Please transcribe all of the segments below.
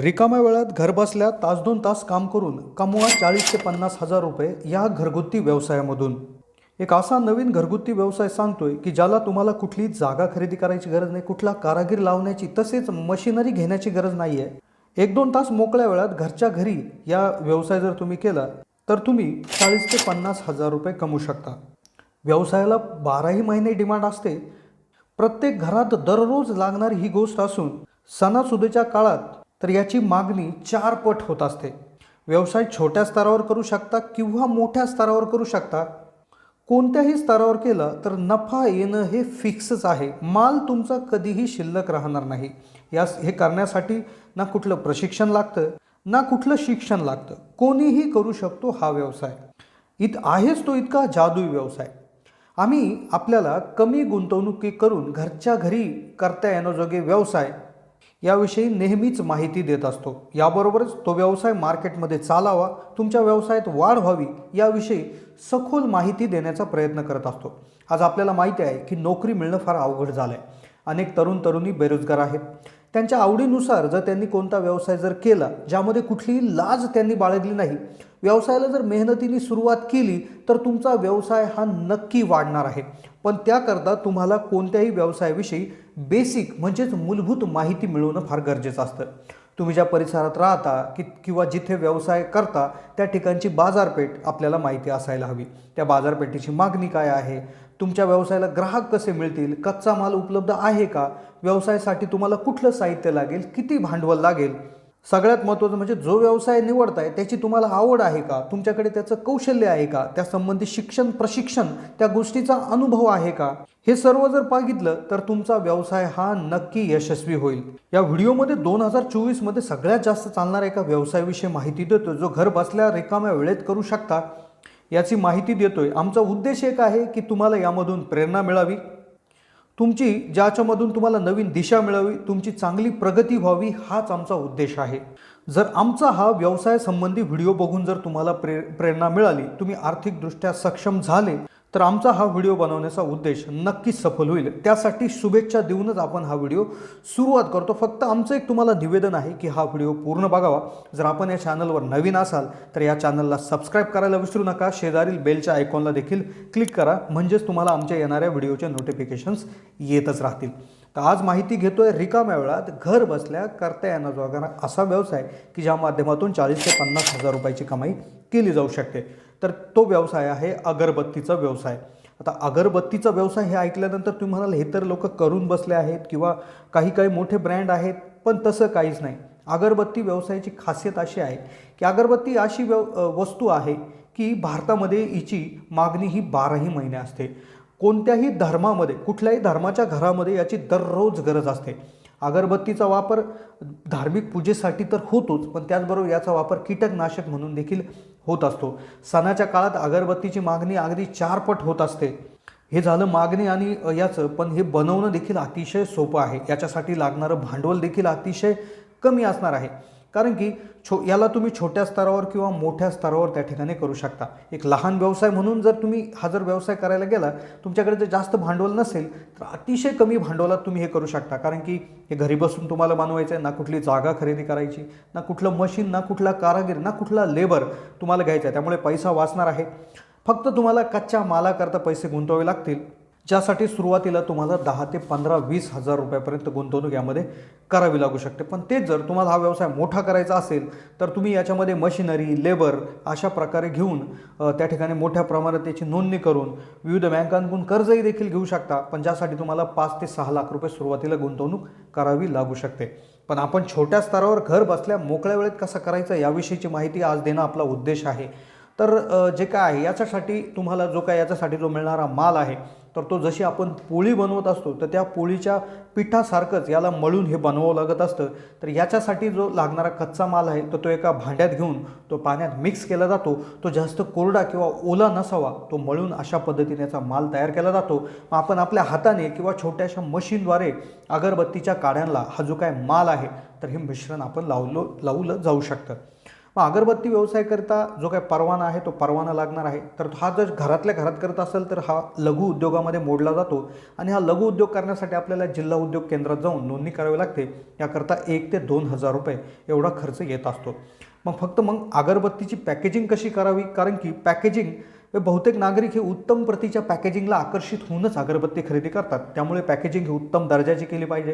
रिकाम्या वेळात घरबसल्या तास दोन तास काम करून कमवा चाळीस ते पन्नास हजार रुपये या घरगुती व्यवसायामधून. एक असा नवीन घरगुती व्यवसाय सांगतोय की ज्याला तुम्हाला कुठली जागा खरेदी करायची गरज नाही कुठला कारागीर लावण्याची तसेच मशिनरी घेण्याची गरज नाही आहे एक दोन तास मोकळ्या वेळात घरच्या घरी या व्यवसाय जर तुम्ही केला तर तुम्ही चाळीस ते पन्नास हजार रुपये कमवू शकता. व्यवसायाला बाराही महिने डिमांड असते. प्रत्येक घरात दररोज लागणारी ही गोष्ट असून सणासुदीच्या काळात तर याची मागणी चार पट होत असते. व्यवसाय छोट्या स्तरावर करू शकता किंवा मोठ्या स्तरावर करू शकता. कोणत्याही स्तरावर केलं तर नफा येणं हे फिक्सच आहे. माल तुमचा कधीही शिल्लक राहणार नाही. यास हे करण्यासाठी ना कुठलं प्रशिक्षण लागतं ना कुठलं शिक्षण लागतं. कोणीही करू शकतो हा व्यवसाय. इत आहेच तो इतका जादुई व्यवसाय. आम्ही आपल्याला कमी गुंतवणुकी करून घरच्या घरी करता येण्याजोगे व्यवसाय. याविषयी नेहमीच माहिती देत असतो. याबरोबरच तो व्यवसाय मार्केटमध्ये चालावा तुमच्या व्यवसायात वाढ व्हावी याविषयी सखोल माहिती देण्याचा प्रयत्न करत असतो. आज आपल्याला माहिती आहे की नोकरी मिळणं फार अवघड झालं आहे अनेक तरुण तरुणी बेरोजगार आहेत. त्यांच्या आवडीनुसार जर त्यांनी कोणता व्यवसाय जर केला ज्यामध्ये कुठलीही लाज त्यांनी बाळगली नाही व्यवसायाला जर मेहनतीने सुरुवात केली तर तुमचा व्यवसाय हा नक्की वाढणार आहे. पण त्याकरता तुम्हाला कोणत्याही व्यवसायाविषयी बेसिक म्हणजेच मूलभूत माहिती मिळवणं फार गरजेचं असतं. तुम्ही ज्या परिसरात राहता कि किंवा जिथे व्यवसाय करता त्या ठिकाणची बाजारपेठ आपल्याला माहिती असायला हवी. त्या बाजारपेठेची मागणी काय आहे? तुमच्या व्यवसायाला ग्राहक कसे मिळतील? कच्चा माल उपलब्ध आहे का? व्यवसायासाठी तुम्हाला कुठलं साहित्य लागेल? किती भांडवल लागेल? सगळ्यात महत्त्वाचं म्हणजे जो व्यवसाय निवडताय त्याची तुम्हाला आवड आहे का? तुमच्याकडे त्याचं कौशल्य आहे का? त्यासंबंधी शिक्षण प्रशिक्षण त्या गोष्टीचा अनुभव आहे का? हे सर्व जर बघितलं तर तुमचा व्यवसाय हा नक्की यशस्वी होईल. या व्हिडिओमध्ये दोन हजार चोवीसमध्ये सगळ्यात जास्त चालणाऱ्या एका व्यवसायाविषयी माहिती देतो जो घर बसल्या रिकाम्या वेळेत करू शकता. याची माहिती देतोय. आमचा उद्देश एक आहे की तुम्हाला यामधून प्रेरणा मिळावी. तुमची ज्याच्यामधून तुम्हाला नवीन दिशा मिळावी तुमची चांगली प्रगती व्हावी हाच आमचा उद्देश आहे. जर आमचा हा व्यवसाय संबंधी व्हिडिओ बघून जर तुम्हाला प्रे प्रेरणा मिळाली तुम्ही आर्थिकदृष्ट्या सक्षम झाले तर आमचा हा व्हिडिओ बनवण्याचा उद्देश नक्कीच सफल होईल. त्यासाठी शुभेच्छा देऊनच आपण हा व्हिडिओ सुरुवात करतो. फक्त आमचं एक तुम्हाला निवेदन आहे की हा व्हिडिओ पूर्ण बघावा. जर आपण या चॅनलवर नवीन असाल तर या चॅनलला सबस्क्राईब करायला विसरू नका. शेजारील बेलच्या आयकॉनला देखील क्लिक करा. म्हणजेच तुम्हाला आमच्या येणाऱ्या व्हिडिओचे नोटिफिकेशन्स येतच राहतील. तर आज माहिती घेतोय रिकाम्या वेळात घर बसल्या करता येणार असा व्यवसाय की ज्या माध्यमातून चाळीस ते पन्नास हजार रुपयाची कमाई केली जाऊ शकते. तर तो व्यवसाय आहे अगरबत्तीचा व्यवसाय. आता अगरबत्तीचा व्यवसाय हे ऐकल्यानंतर तुम्ही म्हणाल हे तर लोक करून बसले आहेत किंवा काही काही मोठे ब्रँड आहेत पण तसं काहीच नाही. अगरबत्ती व्यवसायाची खासियत अशी आहे की अगरबत्ती अशी व्यव वस्तू आहे की भारतामध्ये हिची मागणी ही बाराही महिने असते. कोणत्याही धर्मामध्ये कुठल्याही धर्माच्या घरामध्ये याची दररोज गरज असते. अगरबत्तीचा वापर धार्मिक पूजेसाठी तर होतोच पण त्याचबरोबर याचा वापर कीटकनाशक म्हणून देखील होत असतो. सणाच्या काळात अगरबत्तीची मागणी अगदी चारपट होत असते. हे झालं मागणी आणि याचं पण हे बनवणं देखील अतिशय सोपं आहे. याच्यासाठी लागणारं भांडवल देखील अतिशय कमी असणार आहे. कारण की छो याला तुम्ही छोट्या स्तरावर किंवा मोठ्या स्तरावर त्या ठिकाणी करू शकता. एक लहान व्यवसाय म्हणून जर तुम्ही हा जर व्यवसाय करायला गेला तुमच्याकडे जर जास्त भांडवल नसेल तर अतिशय कमी भांडवलात तुम्ही हे करू शकता. कारण की हे घरी बसून तुम्हाला बनवायचं आहे ना कुठली जागा खरेदी करायची ना कुठलं मशीन ना कुठला कारागीर ना कुठला लेबर तुम्हाला घ्यायचा आहे. त्यामुळे पैसा वाचणार आहे. फक्त तुम्हाला कच्च्या मालाकरता पैसे गुंतवावे लागतील. ज्यासाठी सुरुवातीला तुम्हाला दहा ते पंधरा वीस हजार रुपयापर्यंत गुंतवणूक यामध्ये करावी लागू शकते. पण तेच जर तुम्हाला हा व्यवसाय मोठा करायचा असेल तर तुम्ही याच्यामध्ये मशिनरी लेबर अशा प्रकारे घेऊन त्या ठिकाणी मोठ्या प्रमाणात त्याची नोंदणी करून विविध बँकांकडून कर्जही देखील घेऊ शकता. पण ज्यासाठी तुम्हाला पाच ते सहा लाख रुपये सुरुवातीला गुंतवणूक करावी लागू शकते. पण आपण छोट्या स्तरावर घर बसल्या मोकळ्या वेळेत कसं करायचं याविषयीची माहिती आज देणं आपला उद्देश आहे. तर जे काय आहे याच्यासाठी तुम्हाला जो काय याच्यासाठी जो मिळणारा माल आहे तर तो जशी आपण पोळी बनवत असतो तर त्या पोळीच्या पिठासारखंच याला मळून हे बनवावं लागत असतं. तर याच्यासाठी जो लागणारा कच्चा माल आहे तर तो एका भांड्यात घेऊन तो पाण्यात मिक्स केला जातो. तो जास्त कोरडा किंवा ओला नसावा तो मळून अशा पद्धतीने याचा माल तयार केला जातो. मग आपण आपल्या हाताने किंवा छोट्याशा मशीनद्वारे अगरबत्तीच्या काड्यांना हा जो काय माल आहे तर हे मिश्रण आपण लावलो लावलं जाऊ शकतं. मग अगरबत्ती व्यवसायाकरिता जो काही परवाना आहे तो परवाना लागणार आहे. तर हा जर घरातल्या घरात करत असेल तर हा लघु उद्योगामध्ये मोडला जातो आणि हा लघु उद्योग करण्यासाठी आपल्याला जिल्हा उद्योग केंद्रात जाऊन नोंदणी करावी लागते. याकरता एक ते दोन हजार रुपये एवढा खर्च येत असतो. मग फक्त मग अगरबत्तीची पॅकेजिंग कशी करावी? कारण की पॅकेजिंग बहुतेक नागरिक हे उत्तम प्रतीच्या पॅकेजिंगला आकर्षित होऊनच अगरबत्ती खरेदी करतात. त्यामुळे पॅकेजिंग ही उत्तम दर्जाची केली पाहिजे.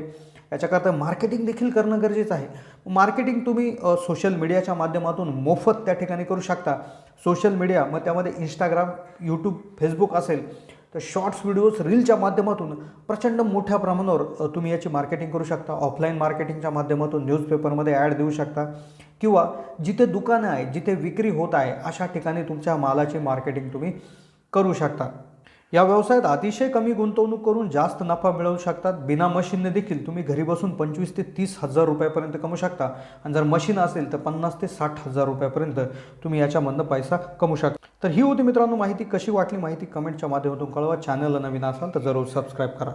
याच्याकरता मार्केटिंग देखील करणं गरजेचं आहे. मार्केटिंग तुम्ही सोशल मीडियाच्या माध्यमातून मोफत त्या ठिकाणी करू शकता. सोशल मीडिया मग त्यामध्ये इंस्टाग्राम यूट्यूब फेसबुक असेल तर शॉर्ट्स व्हिडिओज रीलच्या माध्यमातून प्रचंड मोठ्या प्रमाणावर तुम्ही याची मार्केटिंग करू शकता. ऑफलाईन मार्केटिंगच्या माध्यमातून न्यूजपेपरमध्ये ॲड देऊ शकता. किंवा जिथे दुकानं आहेत जिथे विक्री होत आहे अशा ठिकाणी तुमच्या मालाची मार्केटिंग तुम्ही करू शकता. या व्यवसायात अतिशय कमी गुंतवणूक करून जास्त नफा मिळवू शकतात बिना मशीनने देखील तुम्ही घरी बसून पंचवीस ते तीस हजार रुपयापर्यंत कमवू शकता. आणि जर मशीन असेल तर पन्नास ते साठ हजार रुपयापर्यंत तुम्ही याच्यामधनं पैसा कमवू शकता. तर ही होती मित्रांनो माहिती. कशी वाटली माहिती कमेंटच्या माध्यमातून कळवा. चॅनलला नवीन असाल तर जरूर सबस्क्राईब करा.